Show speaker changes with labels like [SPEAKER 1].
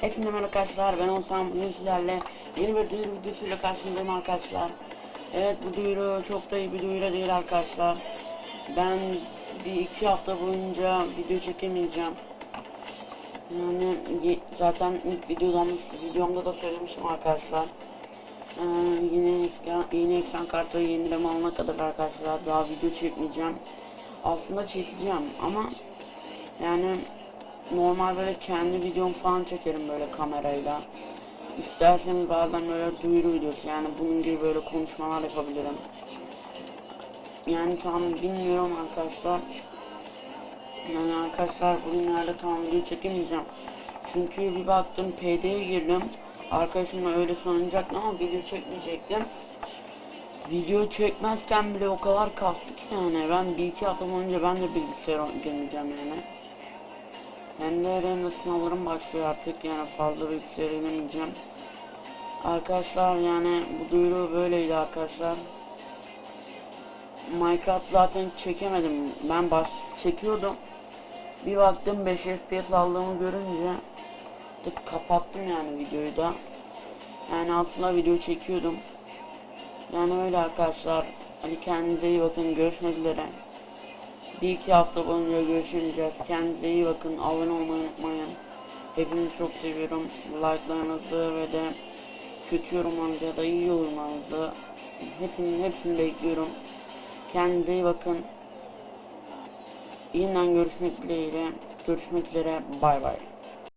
[SPEAKER 1] Hepinize merhaba arkadaşlar ben Oğuzhan. Bugün sizlerle yeni bir duyuru videosuyla karşınızdayım arkadaşlar. Evet bu duyuru çok da iyi bir duyuru değil arkadaşlar. Ben bir iki hafta boyunca video çekemeyeceğim. Yani zaten ilk videodan, videomda da söylemiştim arkadaşlar ee, yine ya- yeni ekran kartı yenileme alana kadar arkadaşlar daha video çekmeyeceğim Aslında çekeceğim ama yani normal böyle kendi videom falan çekerim böyle kamerayla. İsterseniz bazen böyle duyuru videosu yani bunun gibi böyle konuşmalar yapabilirim. Yani tam bilmiyorum arkadaşlar. Yani arkadaşlar bugünlerde tam video çekemeyeceğim. Çünkü bir baktım PD'ye girdim. Arkadaşımla öyle sonunacaktım ama video çekmeyecektim. Video çekmezken bile o kadar kastı ki yani ben bir iki hafta boyunca ben de bilgisayara girmeyeceğim yani. Hem de benim de sınavlarım başlıyor artık yani fazla bilgisayara inemeyeceğim. Arkadaşlar yani bu duyuru böyleydi arkadaşlar. Minecraft zaten çekemedim. Ben baş çekiyordum. Bir baktım 5 FPS aldığımı görünce tık kapattım yani videoyu da. Yani aslında video çekiyordum. Yani öyle arkadaşlar. Hadi kendinize iyi bakın. Görüşmek üzere. Bir iki hafta boyunca görüşeceğiz. Kendinize iyi bakın. Abone olmayı unutmayın. Hepinizi çok seviyorum. Like'larınızı ve de kötü yorumlarınızı ya da iyi yorumlarınızı hepsini, hepsini bekliyorum. Kendinize iyi bakın. Yeniden görüşmek dileğiyle. Görüşmek üzere. Bay bay.